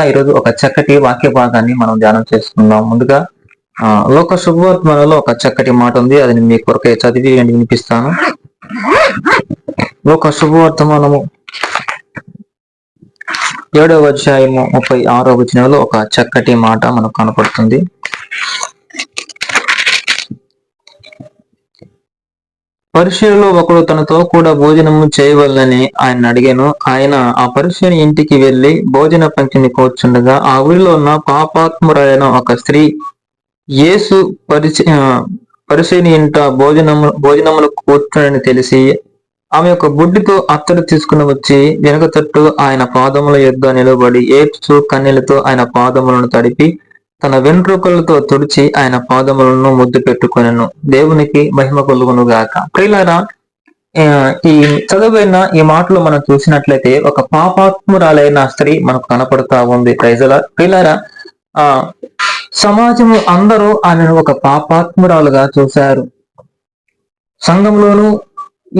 ప్రియులారా ఈరోజు ఒక చక్కటి వాక్య భాగాన్ని మనం ధ్యానం చేసుకుందాం ముందుగా ఆ, లోక శుభవర్తమానంలో ఒక చక్కటి మాట ఉంది. అది మీ కొరకే చదివి నేను వినిపిస్తాను. లోక శుభవర్తమానము ఏడవ అధ్యాయము ముప్పై ఆరో వచనంలో ఒక చక్కటి మాట మనకు కనపడుతుంది. పరిచయంలో ఒకడు తనతో కూడా భోజనము చేయవలనని ఆయన అడిగాను. ఆయన ఆ పరిచయం ఇంటికి వెళ్ళి భోజన పంక్తిని కూర్చుండగా ఆ ఊరిలో ఉన్న పాపాత్మురైన ఒక స్త్రీ యేసు పరిచయ పరిచయని ఇంట భోజనము భోజనములు కూర్చుని తెలిసి ఆమె యొక్క బుడ్డితో అత్తడు తీసుకుని వచ్చి వెనుక తట్టు ఆయన పాదముల యొద్ద నిలబడి ఏడ్చు కన్నెలతో ఆయన పాదములను తడిపి తన వెంట్రుకలతో తుడిచి ఆయన పాదములను ముద్దు పెట్టుకొనను. దేవునికి మహిమ కొలుగును గాక. ప్రియులారా ఈ చదువైన ఈ మాటలు మనం చూసినట్లయితే ఒక పాపాత్మురాలైన స్త్రీ మనకు కనపడుతా ఉంది. ప్రైజల ప్రియులారా ఆ సమాజము అందరూ ఆమెను ఒక పాపాత్మురాలుగా చూశారు. సంఘంలోనూ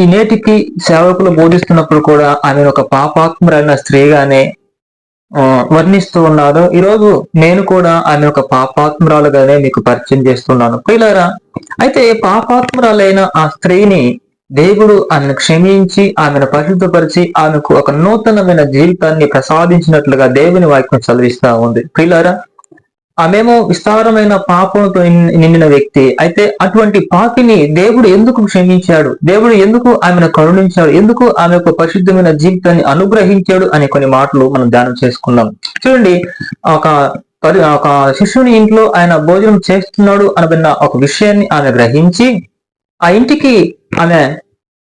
ఈ నేటికి సేవకులు బోధిస్తున్నప్పుడు కూడా ఆమెను ఒక పాపాత్మురైన స్త్రీగానే వర్ణిస్తూ ఉన్నారు ఈరోజు నేను కూడా ఆమె ఒక పాపాత్మురాలుగానే మీకు పరిచయం చేస్తున్నాను. ప్రియులారా అయితే పాపాత్మురాలైన ఆ స్త్రీని దేవుడు ఆమెను క్షమించి ఆమెను పరిశుద్ధపరిచి ఆమెకు ఒక నూతనమైన జీవితాన్ని ప్రసాదించినట్లుగా దేవుని వాక్యం చదివిస్తా ఉంది. ప్రియులారా ఆమెమో విస్తారమైన పాపంతో నిండిన వ్యక్తి. అయితే అటువంటి పాపిని దేవుడు ఎందుకు క్షమించాడు? దేవుడు ఎందుకు ఆమెను కరుణించాడు? ఎందుకు ఆమె యొక్క పరిశుద్ధమైన జీవితాన్ని అనుగ్రహించాడు అనే కొన్ని మాటలు మనం ధ్యానం చేసుకుందాం. చూడండి ఒక ఒక శిష్యుని ఇంట్లో ఆయన భోజనం చేస్తున్నాడు అనబడిన ఒక విషయాన్ని ఆమె గ్రహించి ఆ ఇంటికి ఆమె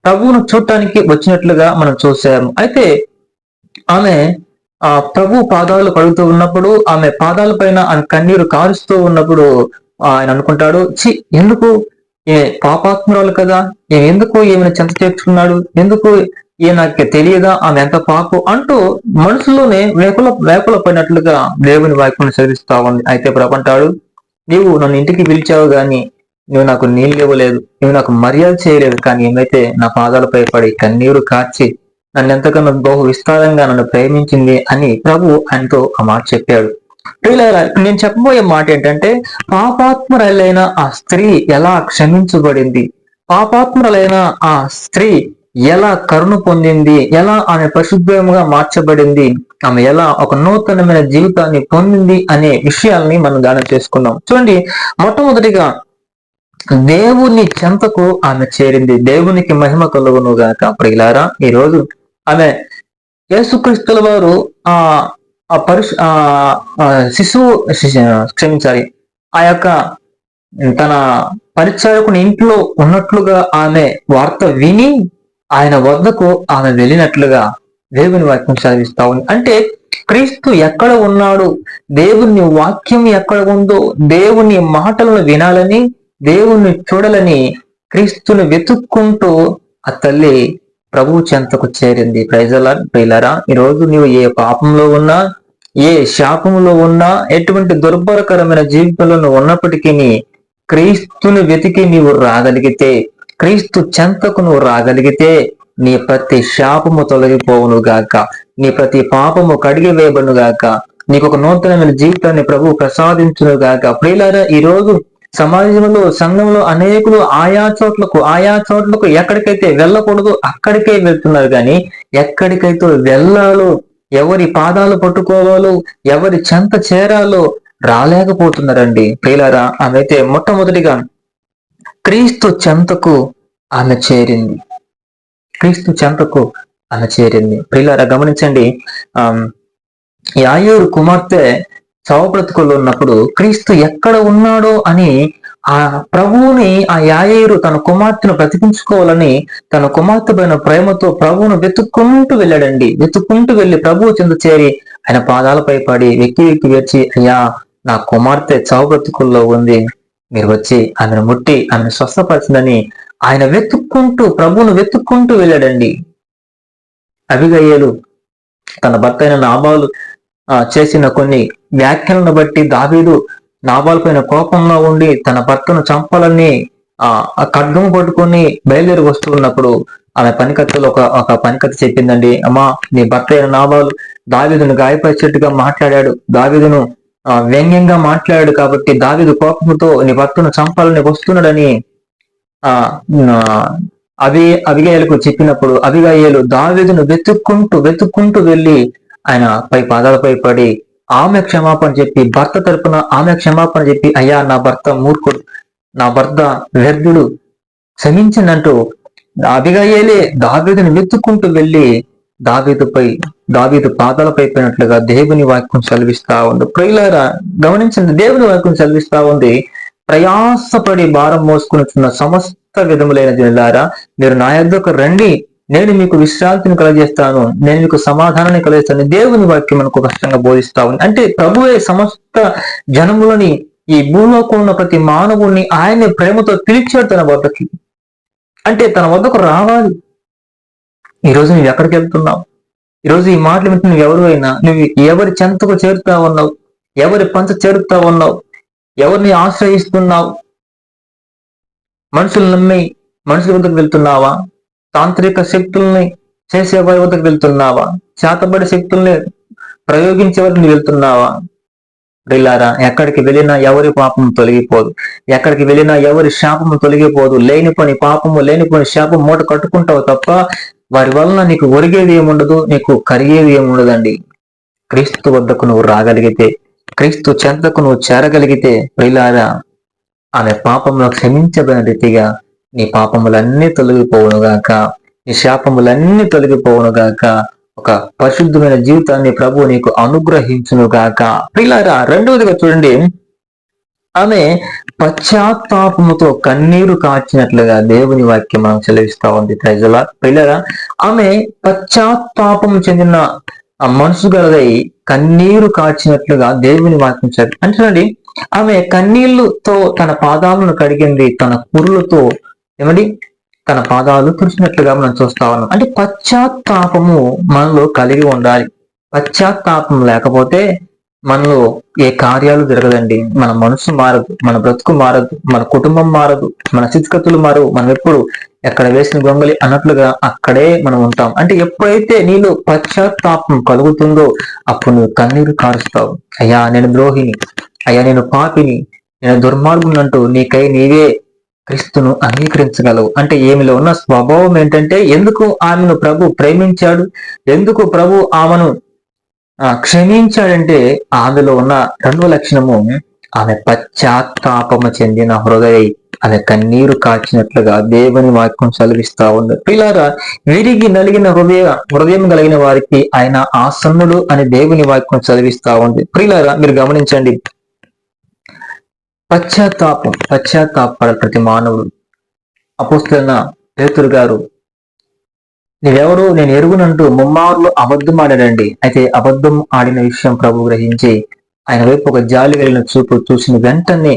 ప్రభువును చూడటానికి వచ్చినట్లుగా మనం చూసాము. అయితే ఆమె ఆ ప్రభు పాదాలు పడుతూ ఉన్నప్పుడు ఆమె పాదాల పైన కన్నీరు కారుస్తూ ఉన్నప్పుడు ఆయన అనుకుంటాడు చి ఎందుకు? ఏ పాపాత్మురాలు కదా? నేను ఎందుకు ఈమెను చెంత చేర్చుకున్నాడు ఎందుకు ఏ నాకు తెలియదా? ఆమె ఎంత పాపు? అంటూ మనసులోనే వేకుల వేకుల పడినట్లుగా దేవుని వాక్యం చదివిస్తా ఉంది. అయితే ప్రభంటాడు నీవు నన్ను ఇంటికి పిలిచావు గాని నువ్వు నాకు నీళ్ళు ఇవ్వలేదు. నువ్వు నాకు మర్యాద చేయలేదు. కానీ ఏమైతే నా పాదాలపై పడి కన్నీరు కార్చి నన్ను ఎంతగానో బహు విస్తారంగా నన్ను ప్రేమించింది అని ప్రభు ఆయనతో ఆ మాట చెప్పాడు. ప్రియులారా, నేను చెప్పబోయే మాట ఏంటంటే పాపాత్మురాలైన ఆ స్త్రీ ఎలా క్షమించబడింది? పాపాత్మురాలైన ఆ స్త్రీ ఎలా కరుణ పొందింది? ఎలా ఆమె పరిశుభ్రంగా మార్చబడింది? ఆమె ఎలా ఒక నూతనమైన జీవితాన్ని పొందింది అనే విషయాల్ని మనం గానం చేసుకున్నాం చూడండి మొట్టమొదటిగా దేవుని చెంతకు ఆమె చేరింది. దేవునికి మహిమ కలుగును గాక. ప్రియులారా ఈ రోజు ఆమె యేసుక్రీస్తుల వారు ఆ ఆ పరిశు ఆ శిశువు శిశు- క్షమించాలి. ఆ యొక్క తన పరిచారకుని ఇంట్లో ఉన్నట్లుగా ఆమె వార్త విని ఆయన వద్దకు ఆమె వెళ్ళినట్లుగా దేవుని వాక్యం చదివిస్తా ఉంది. అంటే క్రీస్తు ఎక్కడ ఉన్నాడు? దేవుని వాక్యం ఎక్కడ ఉందో దేవుని మాటలను వినాలని దేవుణ్ణి చూడాలని క్రీస్తుని వెతుక్కుంటూ ఆ తల్లి ప్రభు చెంతకు చేరింది. ప్రైజల ప్రియులరా ఈరోజు నీవు ఏ పాపంలో ఉన్నా ఏ శాపంలో ఉన్నా ఎటువంటి దుర్భరకరమైన జీవితంలో నువ్వు ఉన్నప్పటికీ క్రీస్తుని వెతికి నీవు రాగలిగితే క్రీస్తు చెంతకు నువ్వు రాగలిగితే నీ ప్రతి శాపము తొలగిపోవును గాక. నీ ప్రతి పాపము కడిగి వేయబడును గాక. నీకు ఒక నూతనమైన జీవితాన్ని ప్రభు ప్రసాదించును గాక. ప్రియులారా ఈ రోజు సమాజంలో సంఘంలో అనేకులు ఆయా చోట్లకు ఆయా చోట్లకు ఎక్కడికైతే వెళ్ళకూడదు అక్కడికే వెళ్తున్నారు కానీ ఎక్కడికైతే వెళ్ళాలో ఎవరి పాదాలు పట్టుకోవాలో ఎవరి చెంత చేరాలో రాలేకపోతున్నారండి. ప్రియులారా ఆమె అయితే మొట్టమొదటిగా క్రీస్తు చెంతకు ఆమె చేరింది. క్రీస్తు చెంతకు ఆమె చేరింది. ప్రియులారా గమనించండి. ఆ యాయూరు కుమార్తె శవబ్రతుకుల్లో ఉన్నప్పుడు క్రీస్తు ఎక్కడ ఉన్నాడో అని ఆ ప్రభువుని ఆ యాయేరు తన కుమార్తెను బ్రతికించుకోవాలని తన కుమార్తె పైన ప్రేమతో ప్రభువును వెతుక్కుంటూ వెళ్ళాడండి. వెతుక్కుంటూ వెళ్ళి ప్రభువు చెంద చేరి ఆయన పాదాలపై పడి వెక్కి వెక్కి వచ్చి అయ్యా నా కుమార్తె చావుబ్రతుకుల్లో ఉంది. మీరు వచ్చి ఆమెను ముట్టి ఆమెను స్వస్థపరిచిందని ఆయన వెతుక్కుంటూ ప్రభువును వెతుక్కుంటూ వెళ్ళాడండి. అభిగయ్యలు తన భర్త అయిన నాబాలు చేసిన కొన్ని వ్యాఖ్యలను బట్టి దావీదు నాబాల్ పైన కోపంగా ఉండి తన భర్తను చంపాలని ఆ ఖడ్గం పట్టుకొని బయలుదేరి వస్తున్నప్పుడు ఆమె పనికత్తులు ఒక ఒక పనికత్త చెప్పిందండి అమ్మా నీ భర్త అయిన నాబాల్ దావీదును గాయపరిచేట్టుగా మాట్లాడాడు. దావీదును ఆ, వ్యంగ్యంగా మాట్లాడాడు కాబట్టి దావీదు కోపంతో నీ భర్తను చంపాలని వస్తున్నాడని ఆ అవి అవిగాయలకు చెప్పినప్పుడు అవిగాయలు దావీదును వెతుక్కుంటూ వెతుక్కుంటూ వెళ్ళి ఆయన పై పాదాలపై పడి ఆమె క్షమాపణ చెప్పి భర్త తరపున ఆమె క్షమాపణ చెప్పి అయ్యా నా భర్త మూర్ఖుడు నా భర్త వ్యర్థుడు క్షమించినంటూ అభిగయ్యేలే దావీదుని వెతుక్కుంటూ వెళ్ళి దావీదుపై దావీదు పాదాలపై పోయినట్లుగా దేవుని వాక్యం చదివిస్తా ఉంది. ప్రియులారా గమనించండి దేవుని వాక్యం చదివిస్తా ఉంది. ప్రయాసపడి భారం మోసుకుని సమస్త విధములైన దినారా మీరు నా యొక్క రండి. నేను మీకు విశ్రాంతిని కలగజేస్తాను నేను మీకు సమాధానాన్ని కలిగిస్తాను దేవుని వాక్యం మనకు కష్టంగా బోధిస్తా ఉంది అంటే ప్రభువే సమస్త జనములని ఈ భూలోకం ఉన్న ప్రతి మానవుణ్ణి ఆయనే ప్రేమతో పిలిచాడు తన వద్దకి. అంటే తన వద్దకు రావాలి. ఈరోజు నువ్వు ఎక్కడికి వెళ్తున్నావు? ఈరోజు ఈ మాటలు వింటే నువ్వు ఎవరు అయినా? నువ్వు ఎవరి చెంతకు చేరుతా ఉన్నావు? ఎవరి పంచ చేరుతా ఉన్నావు? ఎవరిని ఆశ్రయిస్తున్నావు? మనుషులు నమ్మి మనుషుల వద్దకు వెళ్తున్నావా? తాంత్రిక శక్తుల్ని చేసే వారి వద్దకు వెళ్తున్నావా? చేతబడి శక్తుల్ని ప్రయోగించే వారికి వెళ్తున్నావా? ప్రిల్లారా ఎక్కడికి వెళ్ళినా ఎవరి పాపం తొలగిపోదు. ఎక్కడికి వెళ్ళినా ఎవరి శాపము తొలగిపోదు. లేని పని పాపము లేని పని శాపం మూట కట్టుకుంటావు తప్ప వారి వలన నీకు ఒరిగేది ఏముండదు నీకు కరిగేది ఏముండదండి. క్రీస్తు వద్దకు నువ్వు రాగలిగితే క్రీస్తు చెంతకు నువ్వు చేరగలిగితే ప్రిలారా ఆమె పాపంలో క్షమించబడిన రీతిగా నీ పాపములన్నీ తొలగిపోవునుగాక నీ శాపములన్నీ తొలగిపోవునుగాక ఒక పరిశుద్ధమైన జీవితాన్ని ప్రభు నీకు అనుగ్రహించునుగాక పిల్లారా రెండవదిగా చూడండి. ఆమె పశ్చాత్తాపముతో కన్నీరు కాచినట్లుగా దేవుని వాక్యం మనం చెలవిస్తా ఉంది. ప్రజల పిల్లరా ఆమె పశ్చాత్తాపం చెందిన మనసు గలదై కన్నీరు కాచినట్లుగా దేవుని వాక్యం చదివి అంటే ఆమె కన్నీళ్ళుతో తన పాదాలను కడిగింది తన కురులతో ఏమండి? తన పాదాలు తుడిచినట్లుగా మనం చూస్తా ఉన్నాం. అంటే పశ్చాత్తాపము మనలో కలిగి ఉండాలి. పశ్చాత్తాపం లేకపోతే మనలో ఏ కార్యాలు జరగదండి. మన మనసు మారదు మన బ్రతుకు మారదు మన కుటుంబం మారదు మన స్థితిగతులు మారవు. మనం ఎప్పుడు ఎక్కడ వేసిన గొంగలి అన్నట్లుగా అక్కడే మనం ఉంటాం. అంటే ఎప్పుడైతే నీలో పశ్చాత్తాపం కలుగుతుందో అప్పుడు నువ్వు కన్నీరు కారుస్తావు. అయ్యా నేను ద్రోహిని. అయ్యా నేను పాపిని. నేను దుర్మార్గునంటూ నీకై నీవే క్రీస్తును అంగీకరించగలవు. అంటే ఏమిలో ఉన్న స్వభావం ఏంటంటే ఎందుకు ఆమెను ప్రభు ప్రేమించాడు? ఎందుకు ప్రభు ఆమెను క్షమించాడంటే ఆమెలో ఉన్న రెండవ లక్షణము ఆమె పశ్చాత్తాపము చెందిన హృదయ ఆమె కన్నీరు కాచినట్లుగా దేవుని వాక్యం చదివిస్తా ఉంది. పిల్లారా విరిగి నలిగిన హృదయ హృదయం కలిగిన వారికి ఆయన ఆసన్నుడు అని దేవుని వాక్యం చదివిస్తా ఉంది. ప్రియులారా మీరు గమనించండి పశ్చాత్తాపం పశ్చాత్తాపడాలి ప్రతి మానవుడు. అపోస్తున్న పేతురు గారు నీవెవరు నేను ఎరుగునంటూ ముమ్మారులు అబద్ధం ఆడాడండి. అయితే అబద్ధం ఆడిన విషయం ప్రభు గ్రహించి ఆయన వైపు ఒక జాలి వెళ్ళిన చూపు చూసిన వెంటనే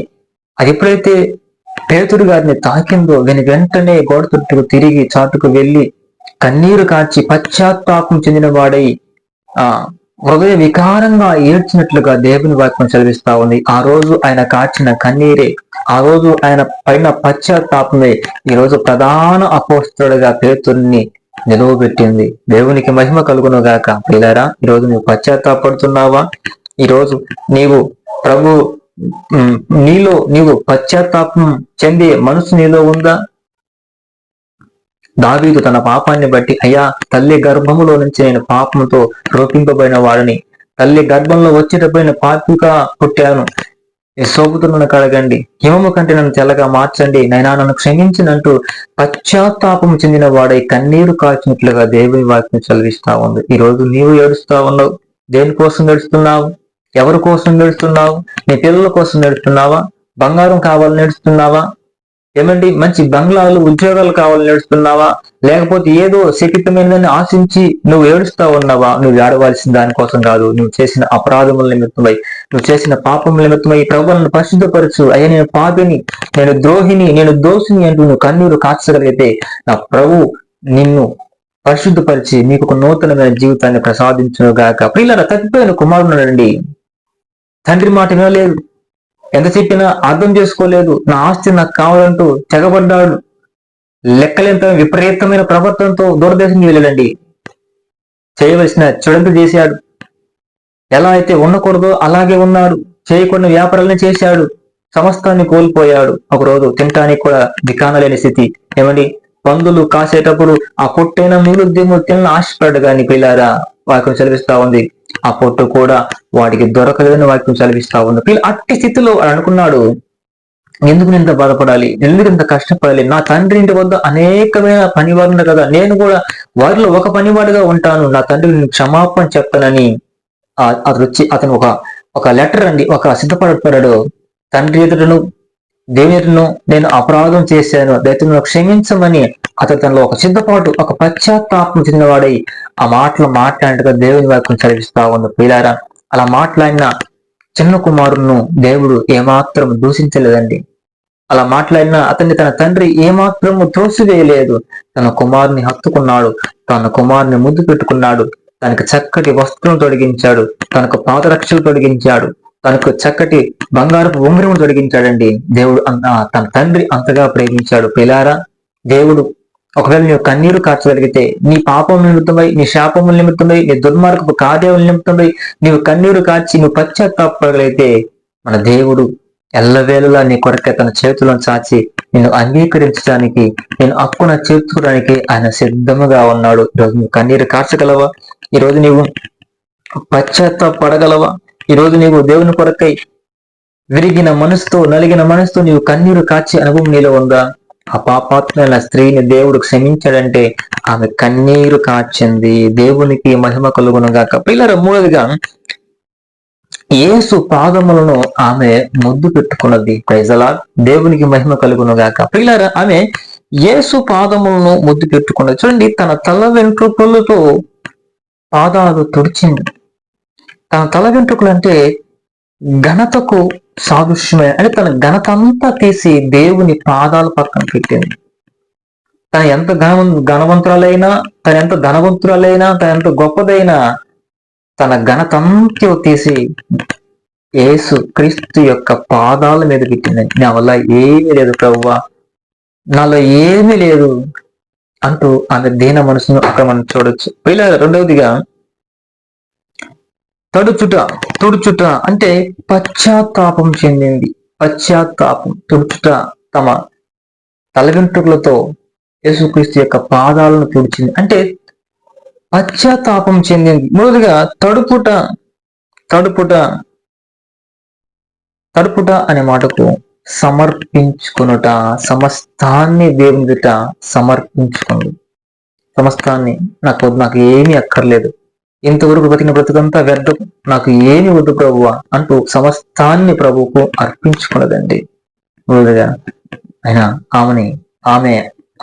అది ఎప్పుడైతే పేతురు గారిని తాకిందో విని వెంటనే గోడ తుట్టుకు తిరిగి చాటుకు వెళ్ళి కన్నీరు కాచి పశ్చాత్తాపం చెందిన వాడై ఆ హృదయ వికారంగా ఏడ్చినట్లుగా దేవుని వాక్యం చదివిస్తా ఉంది. ఆ రోజు ఆయన కాచిన కన్నీరే ఆ రోజు ఆయన పైన పశ్చాత్తాపమే ఈ రోజు ప్రధాన అపోస్తుడుగా పేతుర్ని నిలువబెట్టింది. దేవునికి మహిమ కలుగును గాక పిల్లరా ఈరోజు నువ్వు పశ్చాత్తాపడుతున్నావా? ఈరోజు నీవు ప్రభు నీలో నీవు పశ్చాత్తాపం చెందే మనసు నీలో ఉందా? దావీదు తన పాపాన్ని బట్టి అయ్యా తల్లి గర్భములో నుంచి నేను పాపంతో రోపింపబడిన వాడిని. తల్లి గర్భంలో వచ్చేటప్పుడు పాపిగా పుట్టాను. ఈ సోపుతున్న కడగండి. హిమము కంటే నన్ను తెల్లగా మార్చండి. నైనా నన్ను క్షమించినంటూ పశ్చాత్తాపం చెందిన వాడై కన్నీరు కాచినట్లుగా దేవుని వాక్యం చదివిస్తా ఉంది. ఈ రోజు నీవు ఏడుస్తా ఉన్నావు. దేనికోసం ఏడుస్తున్నావు? ఎవరి కోసం ఏడుస్తున్నావు? నీ పిల్లల కోసం ఏడుస్తున్నావా? బంగారం కావాలని ఏడుస్తున్నావా? ఏమండి మంచి బంగ్లాలు ఉద్యోగాలు కావాలని ఏడుస్తున్నావా? లేకపోతే ఏదో శపితమైనదని ఆశించి నువ్వు ఏడుస్తా ఉన్నావా? నువ్వు ఏడవలసిన దానికోసం కాదు. నువ్వు చేసిన అపరాధముల నిమిత్తమై నువ్వు చేసిన పాపముల నిమిత్తమై ప్రభువులను పరిశుద్ధపరచు. అయ్యా నేను పాపిని నేను ద్రోహిని నేను దోషిని అంటూ నువ్వు కన్నీరు కాచగలిగితే నా ప్రభు నిన్ను పరిశుద్ధపరిచి నీకు ఒక నూతనమైన జీవితాన్ని ప్రసాదించును గాక ప్రియుల తప్పిపోయిన కుమారుడు తండ్రి మాట వినలేదు ఎంత చెప్పినా అర్థం చేసుకోలేదు. నా ఆస్తి నాకు కావాలంటూ తెగబడ్డాడు. లెక్కలేంత విపరీతమైన ప్రవర్తనతో దూరదేశం వెళ్ళాడండి. చేయవలసిన చెడంపు చేశాడు. ఎలా అయితే ఉండకూడదో అలాగే ఉన్నాడు. చేయకుండా వ్యాపారాలను చేశాడు. సమస్తాన్ని కోల్పోయాడు. ఒకరోజు తినటానికి కూడా దికానలేని స్థితి. ఏమండి? పందులు కాసేటప్పుడు ఆ పొట్టైన మిగులుద్యము తిన్న ఆశపడ్డ కానీ పిల్లారా వాక్యం చదివిస్తా ఉంది. ఆ పొట్టు కూడా వాడికి దొరకలేదని వాక్యం చదివిస్తా ఉంది. పిల్ల అట్టి స్థితిలో అనుకున్నాడు. ఎందుకు నేను ఇంత బాధపడాలి? ఎందుకు ఇంత కష్టపడాలి? నా తండ్రి ఇంటి వద్ద అనేకమైన పనివారు ఉన్నారు కదా నేను కూడా వారిలో ఒక పనివాడిగా ఉంటాను. నా తండ్రి నేను క్షమాపణ చెప్తానని అతను వచ్చి అతను ఒక ఒక లెటర్ అండి ఒక సిద్ధపడతాడు తండ్రి ఎదుటను దేవుని నేను అపరాధం చేశాను దయతో క్షమించమని అతను తనలో ఒక సిద్ధపాటు ఒక పశ్చాత్తాపం చెందినవాడై ఆ మాటలు మాట్లాడినట్టుగా దేవుని వాక్యం చదివిస్తా ఉంది. పిల్లారా అలా మాట్లాడిన చిన్న కుమారును దేవుడు ఏమాత్రం దూషించలేదండి. అలా మాట్లాడిన అతన్ని తన తండ్రి ఏమాత్రము తోసివేయలేదు. తన కుమారుని హత్తుకున్నాడు తన కుమారుని ముద్దు పెట్టుకున్నాడు తనకు చక్కటి వస్త్రం తొడిగించాడు తనకు పాదరక్షలు తొడిగించాడు తనకు చక్కటి బంగారపు ఉంగరం తొడిగించాడండి దేవుడు తన తండ్రి అంతగా ప్రేమించాడు. పిలారా దేవుడు ఒకవేళ నువ్వు కన్నీరు కార్చగలిగితే నీ పాపం నిమిత్తమై నీ శాపముల నిమిత్తమై నీ దుర్మార్గపు కార్యముల నిమిత్తమై నీవు కన్నీరు కార్చి నువ్వు పశ్చాత్తాపడగలిగితే మన దేవుడు ఎల్లవేళలా నీ కొరకే తన చేతులను చాచి నిన్ను అంగీకరించడానికి నేను అక్కున చేర్చుకోవడానికి ఆయన సిద్ధముగా ఉన్నాడు. ఈరోజు నువ్వు కన్నీరు కార్చగలవా? ఈరోజు నీవు పశ్చాత్తాపడగలవా ఈరోజు నీవు దేవుని కొరకై విరిగిన మనసుతో నలిగిన మనసుతో నీవు కన్నీరు కాచి అనుభవం నీలో ఉందా? ఆ పాపాత్మైన స్త్రీని దేవుడు క్షమించాడంటే ఆమె కన్నీరు కాచింది. దేవునికి మహిమ కలుగునుగాక పిల్లల మూడవదిగా ఏసు పాదములను ఆమె ముద్దు పెట్టుకున్నది. ప్రైజలా దేవునికి మహిమ కలుగునుగాక పిల్లర ఆమె యేసు పాదములను ముద్దు పెట్టుకున్నది. చూడండి తన తల వెంట్రుకలతో పాదాలు తుడిచింది. తల వెంట్రుకలు అంటే ఘనతకు సాదృశ్యమైన అంటే తన ఘనత అంతా తీసి దేవుని పాదాల పక్కన పెట్టింది. తన ఎంత ఘన ఘనవంతురాలైనా తన ఎంత ధనవంతురాలైనా తన ఎంత గొప్పదైనా తన ఘనతంతా తీసి యేసు క్రీస్తు యొక్క పాదాల మీద పెట్టింది. నా వల్ల ఏమీ లేదు ప్రవ్వా. నాలో ఏమీ లేదు అంటూ ఆమె దీన మనసును అక్కడ మనం చూడొచ్చు. ఇలా రెండవదిగా తడుచుట తుడుచుట అంటే పశ్చాత్తాపం చెందింది. పశ్చాత్తాపం తుడుచుట తమ తల యేసుక్రీస్తు యొక్క పాదాలను తుడిచింది. అంటే పశ్చాత్తాపం చెందింది. మూడవదిగా తడుపుట తడుపుట తడుపుట అనే మాటకు సమర్పించుకునుట సమస్తాన్ని దేవునిట సమర్పించుకుంది సమస్తాన్ని నాకు నాకు ఏమీ అక్కర్లేదు. ఇంతవరకు బతికిన బ్రతుకంతా వ్యర్థం. నాకు ఏమి వద్దు ప్రభువ అంటూ సమస్తాన్ని ప్రభువుకు అర్పించుకున్నదండి. మొదలుగా ఆయన ఆమెని ఆమె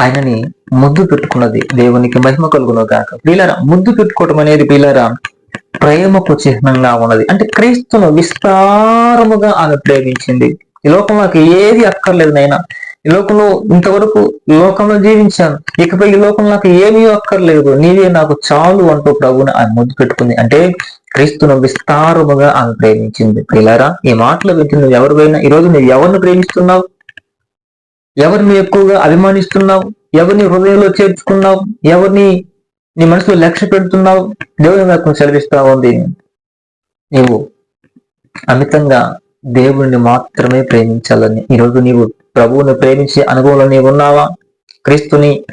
ఆయనని ముద్దు పెట్టుకున్నది దేవునికి మహిమ కలుగును కాక వీళ్ళరా ముద్దు పెట్టుకోవటం అనేది వీళ్ళరా ప్రేమకు చిహ్నంగా ఉన్నది. అంటే క్రీస్తును విస్తారముగా ఆమె ప్రేమించింది. ఈ లోకంలోకి ఏది అక్కర్లేదు నైనా. ఈ లోకంలో ఇంతవరకు లోకంలో జీవించాను. ఇకపై ఈ లోకంలో నాకు ఏమీ అక్కర్లేదు. నీవే నాకు చాలు అంటూ ప్రభుని ఆమె ముద్దు పెట్టుకుంది. అంటే క్రీస్తును విస్తారముగా ఆమె ప్రేమించింది. పిల్లారా ఈ మాటలు పెట్టి నువ్వు ఎవరివైనా ఈరోజు నువ్వు ఎవరిని ప్రేమిస్తున్నావు? ఎవరిని ఎక్కువగా అభిమానిస్తున్నావు? ఎవరిని హృదయంలో చేర్చుకున్నావు? ఎవరిని నీ మనసులో లక్ష్య పెడుతున్నావు? దేవుని నాకు సెలవిస్తా ఉంది. నీవు అమితంగా దేవుణ్ణి మాత్రమే ప్రేమించాలని. ఈరోజు నీవు ప్రభువుని ప్రేమించే అనుభవంలో నీవు ఉన్నావా? క్రీస్తుని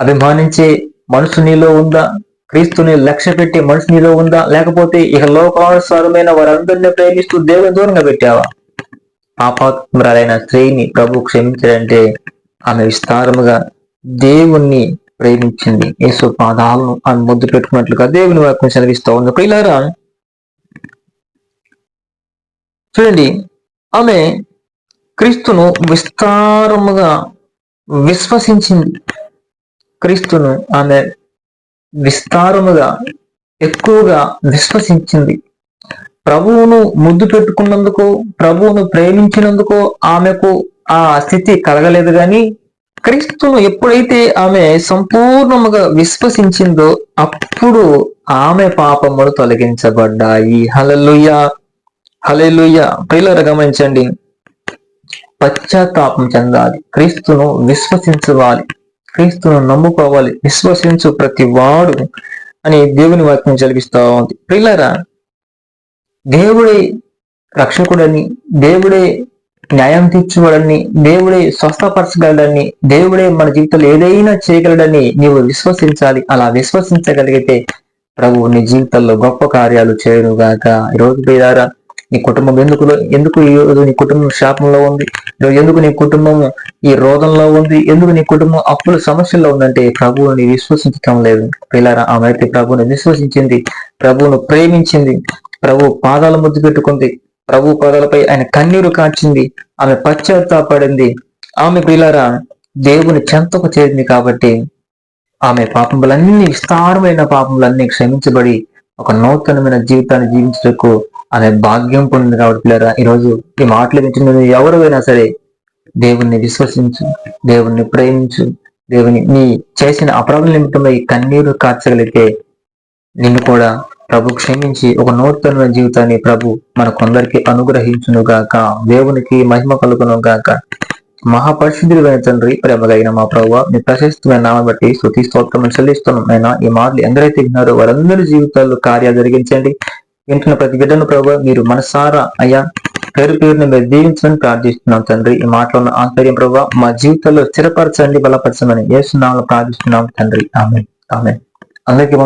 అభిమానించే మనసు నీలో ఉందా? క్రీస్తుని లక్ష్య పెట్టే మనసు నీలో ఉందా? లేకపోతే ఇక లోకానుసారమైన వారందరినీ ప్రేమిస్తూ దేవుని దూరంగా పెట్టావా? పాపాత్మరాలైన స్త్రీని ప్రభు క్షమించారంటే ఆమె విస్తారముగా దేవుణ్ణి ప్రేమించింది. యేసు పాదాలను ఆమె ముద్దు పెట్టుకున్నట్లుగా దేవుని వాక్యం చదివిస్తూ ఉంది. ప్రియులారా చూడండి ఆమె క్రీస్తును విస్తారముగా విశ్వసించింది. క్రీస్తును ఆమె విస్తారముగా ఎక్కువగా విశ్వసించింది. ప్రభువును ముద్దు పెట్టుకున్నందుకు ప్రభువును ప్రేమించినందుకు ఆమెకు ఆ స్థితి కలగలేదు కానీ క్రీస్తును ఎప్పుడైతే ఆమె సంపూర్ణముగా విశ్వసించిందో అప్పుడు ఆమె పాపములు తొలగించబడ్డాయి. హలలుయ హలేలుయ్య ప్రియులర గమనించండి. పశ్చాత్తాపం చెందాలి. క్రీస్తును విశ్వసించాలి క్రీస్తును నమ్ముకోవాలి. విశ్వసించు ప్రతి వాడు అని దేవుని వాక్యం చదివిస్తూ ఉంది. ప్రియులరా దేవుడే రక్షకుడని దేవుడే న్యాయం తీర్చువాడని దేవుడే స్వస్థపరచగలడని దేవుడే మన జీవితంలో ఏదైనా చేయగలడని నీవు విశ్వసించాలి. అలా విశ్వసించగలిగితే ప్రభు నీ జీవితంలో గొప్ప కార్యాలు చేయనుగాక ఈరోజు పేదారా నీ కుటుంబం ఎందుకు ఎందుకు ఈరోజు నీ కుటుంబం శాపంలో ఉంది? ఎందుకు నీ కుటుంబం ఈ రోగంలో ఉంది? ఎందుకు నీ కుటుంబం అప్పుల సమస్యల్లో ఉందంటే ప్రభువుని విశ్వసించటం లేదు. పిల్లరా ఆమె అయితే ప్రభువుని విశ్వసించింది. ప్రభువును ప్రేమించింది. ప్రభు పాదాల ముద్దు పెట్టుకుంది. ప్రభు పాదాలపై ఆయన కన్నీరు కాచింది. ఆమె పశ్చాత్తాపడింది. ఆమె పిల్లరా దేవుని చెంతకు చేరింది కాబట్టి ఆమె పాపములన్నీ విస్తారమైన పాపములన్నీ క్షమించబడి ఒక నూతనమైన జీవితాన్ని జీవించటకు అనే భాగ్యం పొందింది కాబట్టి పిల్లరా ఈరోజు ఈ మాటలు వింటున్నది ఎవరైనా సరే దేవుణ్ణి విశ్వసించు దేవుణ్ణి ప్రేమించు దేవుని నీ చేసిన అపరాధ నిమిత్తమై కన్నీరు కార్చగలిగితే నిన్ను కూడా ప్రభు క్షమించి ఒక నూతన జీవితాన్ని ప్రభు మనకందరికి అనుగ్రహించును గాక దేవునికి మహిమ కలుగును గాక మహాపరిశుద్ధులైన తండ్రి ప్రేమగైన మా ప్రభు మీ ప్రశస్తమైన నామ బట్టి స్థుతి స్తోత్రం చెల్లిస్తున్నాం అయినా ఈ మాటలు ఎందరైతే విన్నారో వారందరి జీవితాల్లో కార్యాలు జరిగించండి. వింటున్న ప్రతి బిడ్డను ప్రభు మీరు మనసారా అయ్యా పేరు పేరుని మీరు దీవించమని ప్రార్థిస్తున్నాం తండ్రి. ఈ మాటలో ఉన్న ఆశ్చర్యం ప్రభావ మా జీవితంలో స్థిరపరచండి బలపరచమని ఏ సున్నామలో ప్రార్థిస్తున్నాం తండ్రి. ఆమె ఆమె అందరికీ